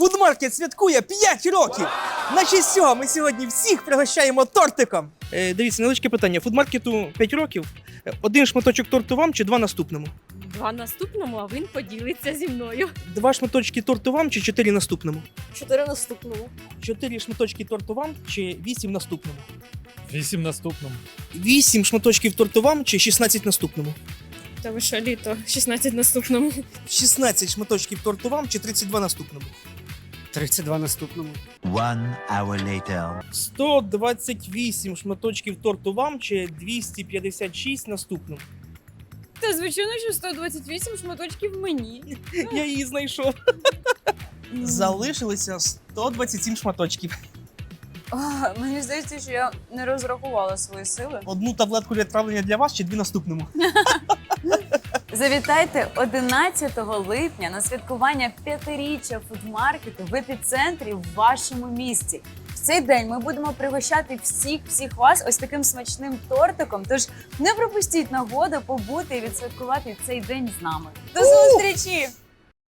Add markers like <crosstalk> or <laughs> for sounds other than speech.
Фудмаркет святкує 5 років. На честь цього ми сьогодні всіх пригощаємо тортиком. Е, дивіться, невеличке питання. Фудмаркету 5 років. Е, Один шматочок торту вам чи два наступному? Два наступному, а він поділиться зі мною. Два шматочки торту вам чи чотири наступному? Чотири наступному. Чотири шматочки торту вам чи вісім наступному? Вісім наступному. Вісім шматочків торту вам чи 16 наступному? Та ви що літо? 16 наступному. 16 шматочків торту вам чи 32 наступному? 32 наступному. One hour later. 128 шматочків торту вам чи 256 наступному? Та звичайно, що 128 шматочків мені. <laughs> Я її знайшов. Залишилося 127 шматочків. А, Мені здається, що я не розрахувала свої сили. Одну таблетку відправлення для вас чи дві наступному? <laughs> Завітайте 11 липня на святкування п'ятиріччя фудмаркету в епіцентрі в вашому місті. В цей день ми будемо пригощати всіх всіх вас ось таким смачним тортиком. Тож не пропустіть нагоду побути і відсвяткувати цей день з нами. До зустрічі!